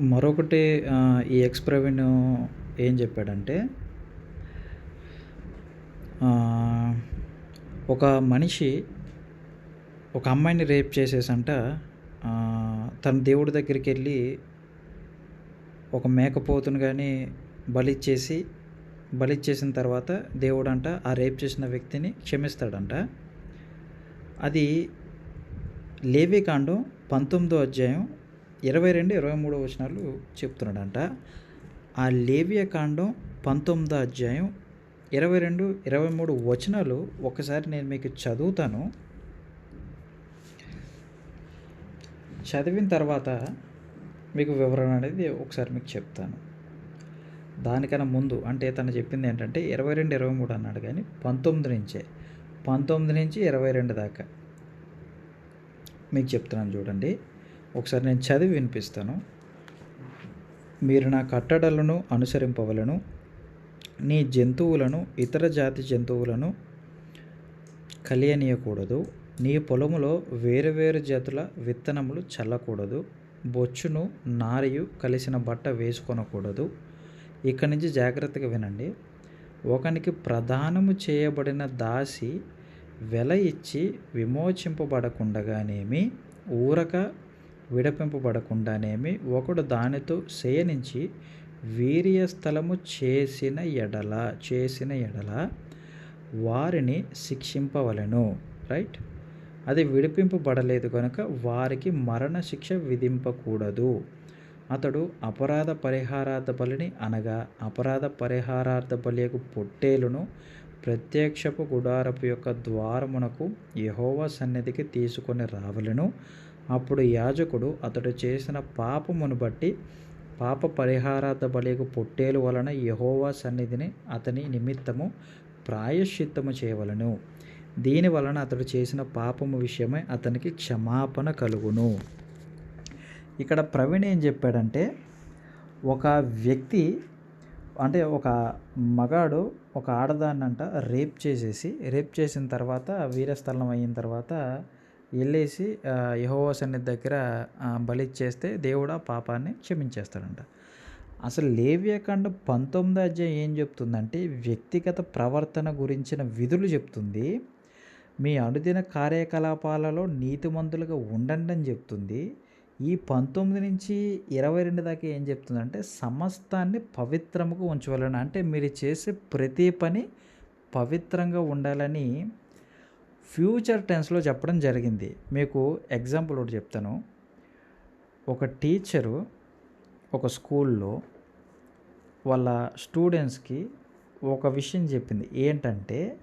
మరొకటి ఈ ఎక్స్ ప్రవీణ్ ఏం చెప్పాడంటే ఒక మనిషి ఒక అమ్మాయిని రేప్ చేసేసంట తన దేవుడి దగ్గరికి వెళ్ళి ఒక మేకపోతును కానీ బలిచ్చేసి బలిచ్చేసిన తర్వాత దేవుడు అంట ఆ రేప్ చేసిన వ్యక్తిని క్షమిస్తాడంట. అది లేవికాండం పంతొమ్మిదో అధ్యాయం ఇరవై రెండు ఇరవై మూడో వచనాలు చెప్తున్నాడంట. ఆ లేవియ కాండం పంతొమ్మిదో అధ్యాయం ఇరవై రెండు ఇరవై మూడు వచనాలు ఒకసారి నేను మీకు చదువుతాను. చదివిన తర్వాత మీకు వివరణ అనేది ఒకసారి మీకు చెప్తాను. దానికన్నా ముందు అంటే తను చెప్పింది ఏంటంటే ఇరవై రెండు ఇరవై మూడు అన్నాడు కానీ పంతొమ్మిది నుంచే పంతొమ్మిది నుంచి ఇరవై రెండు దాకా. మీకు చెప్తున్నాను చూడండి. ఒకసారి నేను చదివి వినిపిస్తాను. మీరు నా కట్టడలను అనుసరింపవలను నీ జంతువులను ఇతర జాతి జంతువులను కలియనీయకూడదు. నీ పొలములో వేరు వేరు జాతుల విత్తనములు చల్లకూడదు. బొచ్చును నారియు కలిసిన బట్ట వేసుకొనకూడదు. ఇక్కడి నుంచి జాగ్రత్తగా వినండి. ఒకనికి ప్రధానము చేయబడిన దాసి వెల ఇచ్చి విమోచింపబడకుండగానేమి ఊరక విడపింపబడకుండానేమి ఒకడు దానితో శయనించి వీర్యస్థలము చేసిన ఎడల చేసిన ఎడల వారిని శిక్షింపవలను. రైట్ అది విడిపింపబడలేదు కనుక వారికి మరణ శిక్ష విధింపకూడదు. అతడు అపరాధ పరిహారార్థ బలిని అనగా అపరాధ పరిహారార్థ బలియకు పొట్టేలును ప్రత్యక్షపు గుడారపు యొక్క ద్వారమునకు యహోవా సన్నిధికి తీసుకొని రావలను. అప్పుడు యాజకుడు అతడు చేసిన పాపమును బట్టి పాప పరిహారార్థ బలియకు పొట్టేలు వలన యహోవా సన్నిధిని అతని నిమిత్తము ప్రాయశ్చిత్తము చేయవలను. దీని వలన అతడు చేసిన పాపము విషయమై అతనికి క్షమాపణ కలుగును. ఇక్కడ ప్రవీణ్ ఏం చెప్పాడంటే ఒక వ్యక్తి అంటే ఒక మగాడు ఒక ఆడదాన్నంట రేప్ చేసేసి రేప్ చేసిన తర్వాత వీరస్థలం అయిన తర్వాత వెళ్ళేసి యహోవా సన్నిధి దగ్గర బలిచ్చేస్తే దేవుడు ఆ పాపాన్ని క్షమించేస్తాడంట. అసలు లేవ్యకాండ పంతొమ్మిది అధ్యాయం ఏం చెప్తుందంటే వ్యక్తిగత ప్రవర్తన గురించిన విధులు చెప్తుంది. మీ అనుదిన కార్యకలాపాలలో నీతిమంతులుగా ఉండండి అని చెప్తుంది. ఈ పంతొమ్మిది నుంచి ఇరవై రెండు దాకా ఏం చెప్తుందంటే సమస్తాన్ని పవిత్రముగా ఉంచవలన. అంటే మీరు చేసే ప్రతి పని పవిత్రంగా ఉండాలని ఫ్యూచర్ టెన్స్లో చెప్పడం జరిగింది. మీకు ఎగ్జాంపుల్ ఒకటి చెప్తాను. ఒక టీచరు ఒక స్కూల్లో వాళ్ళ స్టూడెంట్స్కి ఒక విషయం చెప్పింది. ఏంటంటే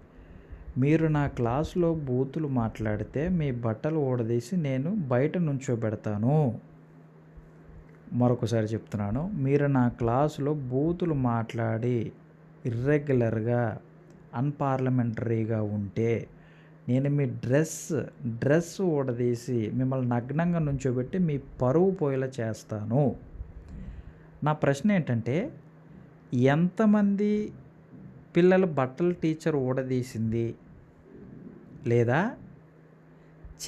మీరు నా క్లాస్లో బూతులు మాట్లాడితే మీ బట్టలు ఊడదీసి నేను బయట నుంచోబెడతాను. మరొకసారి చెప్తున్నాను. మీరు నా క్లాసులో బూతులు మాట్లాడి ఇర్రెగ్యులర్గా అన్పార్లమెంటరీగా ఉంటే నేను మీ డ్రెస్ డ్రెస్ ఊడదీసి మిమ్మల్ని నగ్నంగా నుంచోబెట్టి మీ పరువు పోయేలా చేస్తాను. నా ప్రశ్న ఏంటంటే ఎంతమంది పిల్లల బట్టలు టీచర్ ఊడదీసింది? లేదా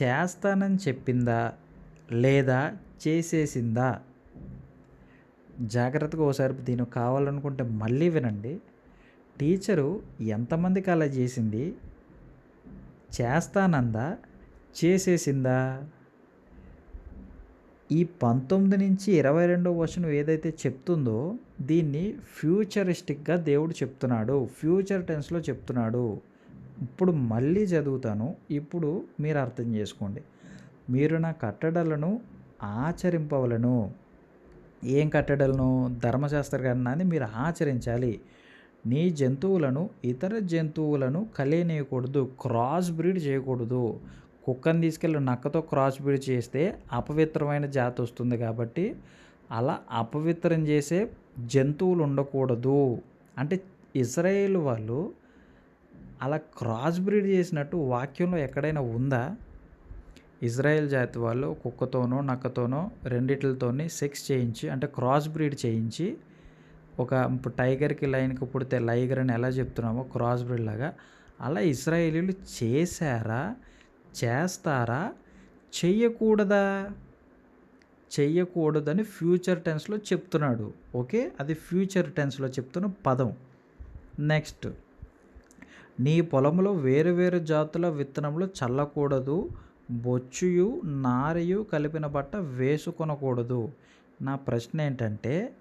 చేస్తానని చెప్పిందా? లేదా చేసేసిందా? జాగ్రత్తగా ఒకసారి దీనికి కావాలనుకుంటే మళ్ళీ వినండి. టీచరు ఎంతమందికి అలా చేసింది? చేస్తానందా? చేసేసిందా? ఈ పంతొమ్మిది నుంచి ఇరవై రెండో వచనం ఏదైతే చెప్తుందో దీన్ని ఫ్యూచరిస్టిక్గా దేవుడు చెప్తున్నాడు. ఫ్యూచర్ టెన్స్లో చెప్తున్నాడు. ఇప్పుడు మళ్ళీ చదువుతాను. ఇప్పుడు మీరు అర్థం చేసుకోండి. మీరు నా కట్టడలను ఆచరింపవలను. ఏం కట్టడలను? ధర్మశాస్త్ర అని మీరు ఆచరించాలి. నీ జంతువులను ఇతర జంతువులను కలియనీయకూడదు క్రాస్ బ్రీడ్ చేయకూడదు. కుక్కను తీసుకెళ్ళి నక్కతో క్రాస్ బ్రీడ్ చేస్తే అపవిత్రమైన జాతి వస్తుంది కాబట్టి అలా అపవిత్రం చేసే జంతువులు ఉండకూడదు. అంటే ఇజ్రాయేల్ వాళ్ళు అలా క్రాస్ బ్రీడ్ చేసినట్టు వాక్యంలో ఎక్కడైనా ఉందా? ఇజ్రాయెల్ జాతి వాళ్ళు కుక్కతోనో నక్కతోనో రెండిట్లతోని సెక్స్ చేయించి అంటే క్రాస్ బ్రీడ్ చేయించి ఒక టైగర్కి లైన్కి పుడితే లైగర్ అని ఎలా చెప్తున్నామో క్రాస్ బ్రీడ్ లాగా. అలా ఇస్రాయేలీలు చేశారా? చేస్తారా? చెయ్యకూడదా? చెయ్యకూడదని ఫ్యూచర్ టెన్స్లో చెప్తున్నాడు. ఓకే? అది ఫ్యూచర్ టెన్స్లో చెప్తున్న పదం. నెక్స్ట్. నీ పొలంలో వేరు వేరు జాతుల విత్తనములు చల్లకూడదు. బొచ్చుయు నారయు కలిపిన బట్ట వేసుకొనకూడదు. నా ప్రశ్న ఏంటంటే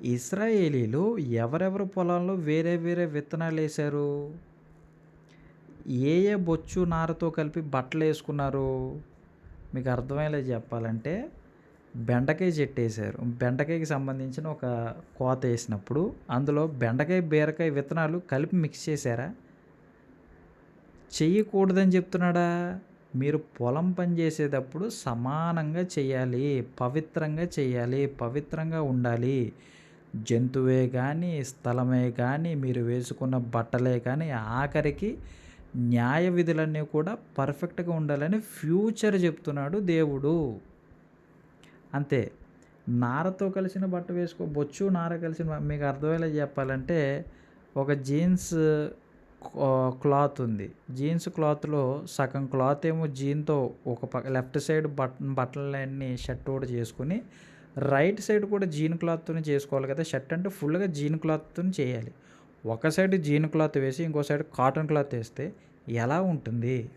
ఇస్రాయేలీలు ఎవరెవరి పొలాల్లో వేరే వేరే విత్తనాలు వేశారు? ఏ ఏ బొచ్చు నారతో కలిపి బట్టలు వేసుకున్నారు? మీకు అర్థమయ్యేలా చెప్పాలంటే బెండకాయ చెట్టు వేసారు బెండకాయకి సంబంధించిన ఒక కోత వేసినప్పుడు అందులో బెండకాయ బీరకాయ విత్తనాలు కలిపి మిక్స్ చేశారా? చెయ్యకూడదని చెప్తున్నాడా? మీరు పొలం పని చేసేటప్పుడు సమానంగా చేయాలి పవిత్రంగా చేయాలి పవిత్రంగా ఉండాలి. జంతువే కానీ స్థలమే కానీ మీరు వేసుకున్న బట్టలే కానీ ఆఖరికి న్యాయ విధులన్నీ కూడా పర్ఫెక్ట్గా ఉండాలని ఫ్యూచర్ చెప్తున్నాడు దేవుడు. అంతే. నారతో కలిసిన బట్ట వేసుకో బొచ్చు నార కలిసిన మీకు అర్థమయ్యేలా చెప్పాలంటే ఒక జీన్స్ క్లాత్ ఉంది. జీన్స్ క్లాత్లో సగం క్లాత్ ఏమో జీన్తో ఒక పక్క లెఫ్ట్ సైడ్ బట్ బట్టలన్నీ షర్ట్ కూడా చేసుకుని రైట్ సైడ్ కూడా జీన్ క్లాత్తోనే చేసుకోవాలి కదా. షర్ట్ అంటే ఫుల్గా జీన్ క్లాత్తో చేయాలి. ఒక సైడ్ జీన్ క్లాత్ వేసి ఇంకో సైడ్ కాటన్ క్లాత్ వేస్తే ఎలా ఉంటుంది?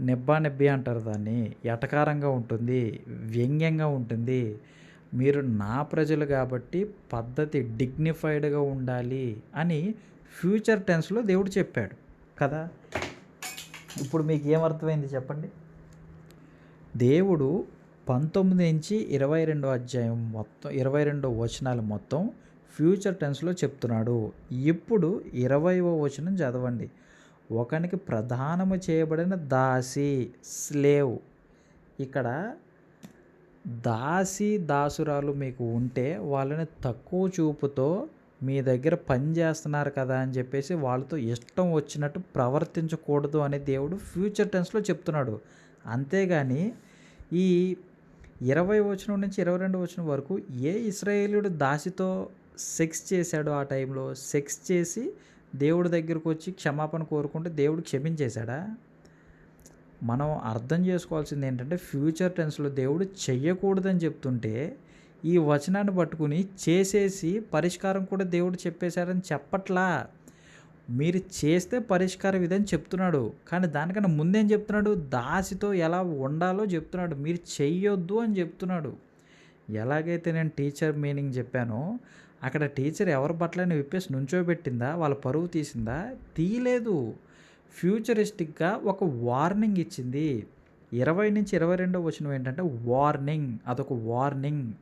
నిబ్బా నిబ్బి అంటారు దాన్ని. ఎటకారంగా ఉంటుంది? వ్యంగ్యంగా ఉంటుంది. మీరు నా ప్రజలు కాబట్టి పద్ధతి డిగ్నిఫైడ్గా ఉండాలి అని ఫ్యూచర్ టెన్స్లో దేవుడు చెప్పాడు కదా. ఇప్పుడు మీకు ఏమర్థమైంది చెప్పండి? దేవుడు పంతొమ్మిది నుంచి ఇరవై రెండో అధ్యాయం మొత్తం ఇరవై రెండో వచనాలు మొత్తం ఫ్యూచర్ టెన్స్లో చెప్తున్నాడు. ఇప్పుడు ఇరవైవ వచనం చదవండి. ఒకనికి ప్రధానము చేయబడిన దాసి స్లేవ్. ఇక్కడ దాసి దాసురాలు మీకు ఉంటే వాళ్ళని తక్కువ చూపుతో మీ దగ్గర పని చేస్తున్నారు కదా అని చెప్పేసి వాళ్ళతో ఇష్టం వచ్చినట్టు ప్రవర్తించకూడదు అని దేవుడు ఫ్యూచర్ టెన్స్లో చెప్తున్నాడు. అంతేగాని ఈ ఇరవై వచనం నుంచి ఇరవై రెండు వచనం వరకు ఏ ఇస్రాయేలుడు దాసితో సెక్స్ చేశాడు ఆ టైంలో సెక్స్ చేసి దేవుడి దగ్గరకు వచ్చి క్షమాపణ కోరుకుంటే దేవుడు క్షమించేశాడా? మనం అర్థం చేసుకోవాల్సింది ఏంటంటే ఫ్యూచర్ టెన్స్లో దేవుడు చెయ్యకూడదని చెప్తుంటే ఈ వచనాన్ని పట్టుకుని చేసేసి పరిష్కారం కూడా దేవుడు చెప్పేశారని చెప్పట్లా. మీరు చేస్తే పరిష్కారం ఇదని చెప్తున్నాడు. కానీ దానికన్నా ముందేం చెప్తున్నాడు? దాసితో ఎలా ఉండాలో చెప్తున్నాడు. మీరు చెయ్యొద్దు అని చెప్తున్నాడు. ఎలాగైతే నేను టీచర్ మీనింగ్ చెప్పానో అక్కడ టీచర్ ఎవరి బట్టలని విప్పేసి నుంచోబెట్టిందా? వాళ్ళ పరువు తీసిందా? తీయలేదు ఫ్యూచరిస్టిక్గా ఒక వార్నింగ్ ఇచ్చింది. ఇరవై నుంచి ఇరవై రెండో వచ్చిన ఏంటంటే వార్నింగ్ అదొక వార్నింగ్.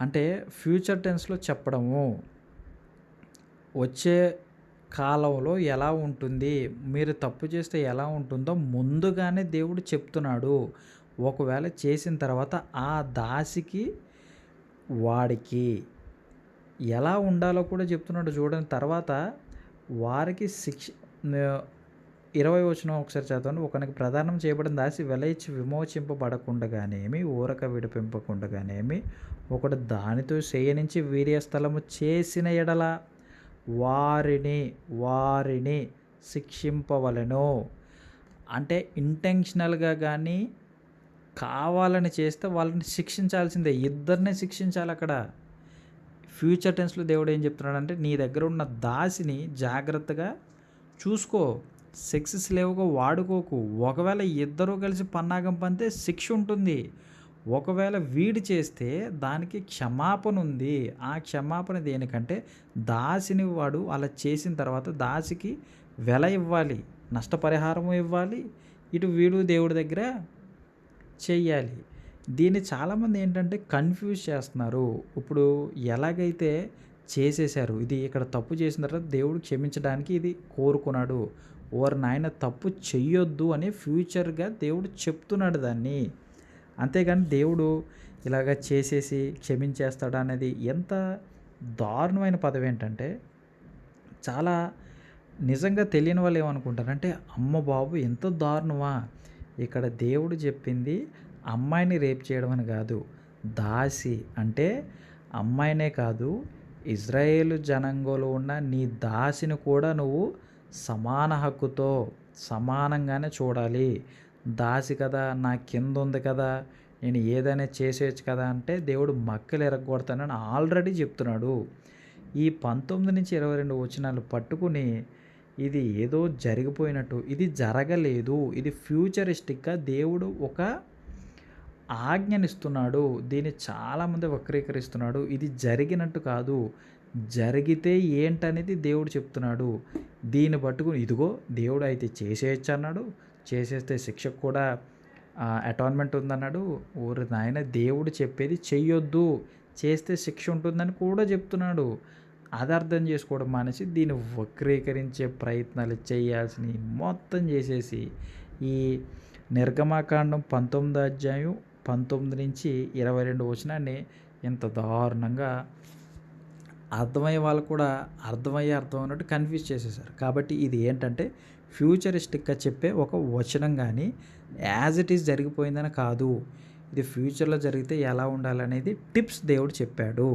అంటే ఫ్యూచర్ టెన్స్లో చెప్పడము. వచ్చే కాలంలో ఎలా ఉంటుంది? మీరు తప్పు చేస్తే ఎలా ఉంటుందో ముందుగానే దేవుడు చెప్తున్నాడు. ఒకవేళ చేసిన తర్వాత ఆ దాసికి వాడికి ఎలా ఉండాలో కూడా చెప్తున్నాడు చూడని తర్వాత వారికి శిక్ష ఇరవై వచ్చిన ఒకసారి చదవండి ఒకనికి ప్రదానం చేయబడిన దాసి వెల ఇచ్చి విమోచింపబడకుండగానేమి ఊరక విడిపింపకుండగానేమి ఒకడు దానితో చేయనించి వీర్య స్థలము చేసిన ఎడల వారిని వారిని శిక్షింపవలెను. అంటే ఇంటెన్షనల్గా కానీ కావాలని చేస్తే వాళ్ళని శిక్షించాల్సిందే. ఇద్దరిని శిక్షించాలి అక్కడ. ఫ్యూచర్ టెన్స్లో దేవుడు ఏం చెప్తున్నాడంటే నీ దగ్గర ఉన్న దాసిని జాగ్రత్తగా చూసుకో. సెక్స్ స్లేవ్గా వాడుకోకు. ఒకవేళ ఇద్దరూ కలిసి పన్నాగం పంతే శిక్ష ఉంటుంది. ఒకవేళ వీడి చేస్తే దానికి క్షమాపణ ఉంది. ఆ క్షమాపణ దేనికంటే దాసిని వాడు అలా చేసిన తర్వాత దాసికి వెల ఇవ్వాలి నష్టపరిహారము ఇవ్వాలి ఇటు వీడు దేవుడి దగ్గర చెయ్యాలి దీన్ని చాలామంది ఏంటంటే కన్ఫ్యూజ్ చేస్తున్నారు. ఇప్పుడు ఎలాగైతే చేసేసారు ఇది ఇక్కడ తప్పు చేసిన తర్వాత దేవుడు క్షమించడానికి ఇది కోరుకున్నాడు. ఓరి నాయన తప్పు చెయ్యొద్దు అని ఫ్యూచర్గా దేవుడు చెప్తున్నాడు దాన్ని. అంతేగాని దేవుడు ఇలాగ చేసేసి క్షమించేస్తాడు అనేది ఎంత దారుణమైన పదవి ఏంటంటే చాలా నిజంగా తెలియని వాళ్ళు ఏమనుకుంటారంటే అమ్మ బాబు ఎంత దారుణమా? ఇక్కడ దేవుడు చెప్పింది అమ్మాయిని రేప్ చేయడం అని కాదు దాసి. అంటే అమ్మాయినే కాదు ఇజ్రాయేల్ జనాంగంలో ఉన్న నీ దాసిని కూడా నువ్వు సమాన హక్కుతో సమానంగానే చూడాలి. దాసి కదా నా కింద ఉంది కదా నేను ఏదైనా చేసేయచ్చు కదా అంటే దేవుడు మక్కలు ఎరగొడతానని ఆల్రెడీ చెప్తున్నాడు. ఈ పంతొమ్మిది నుంచి ఇరవై రెండు వచనాలు పట్టుకుని ఇది ఏదో జరిగిపోయినట్టు ఇది జరగలేదు ఇది ఫ్యూచరిస్టిక్గా దేవుడు ఒక ఆజ్ఞనిస్తున్నాడు దీన్ని చాలామంది వక్రీకరిస్తున్నాడు ఇది జరిగినట్టు కాదు జరిగితే ఏంటనేది దేవుడు చెప్తున్నాడు. దీన్ని పట్టుకుని ఇదిగో దేవుడు అయితే చేసేయచ్చు అన్నాడు చేసేస్తే శిక్షకు కూడా అటాన్మెంట్ ఉందన్నాడు. ఊరి నాయన దేవుడు చెప్పేది చెయ్యొద్దు. చేస్తే శిక్ష ఉంటుందని కూడా చెప్తున్నాడు. అది అర్థం చేసుకోవడం మానేసి దీన్ని వక్రీకరించే ప్రయత్నాలు చేయాల్సినవి మొత్తం చేసేసి ఈ నిర్గమాకాండం పంతొమ్మిది అధ్యాయం పంతొమ్మిది నుంచి ఇరవై రెండు వచనాన్ని ఇంత దారుణంగా అర్థమయ్యే వాళ్ళు కూడా అర్థమయ్యే అర్థం అన్నట్టు కన్ఫ్యూజ్ చేసేసారు కాబట్టి ఇది ఏంటంటే ఫ్యూచరిస్టిక్గా చెప్పే ఒక వచనం కానీ యాజ్ ఇట్ ఈస్ జరిగిపోయిందని కాదు. ఇది ఫ్యూచర్లో జరిగితే ఎలా ఉండాలనేది టిప్స్ దేవుడు చెప్పాడు.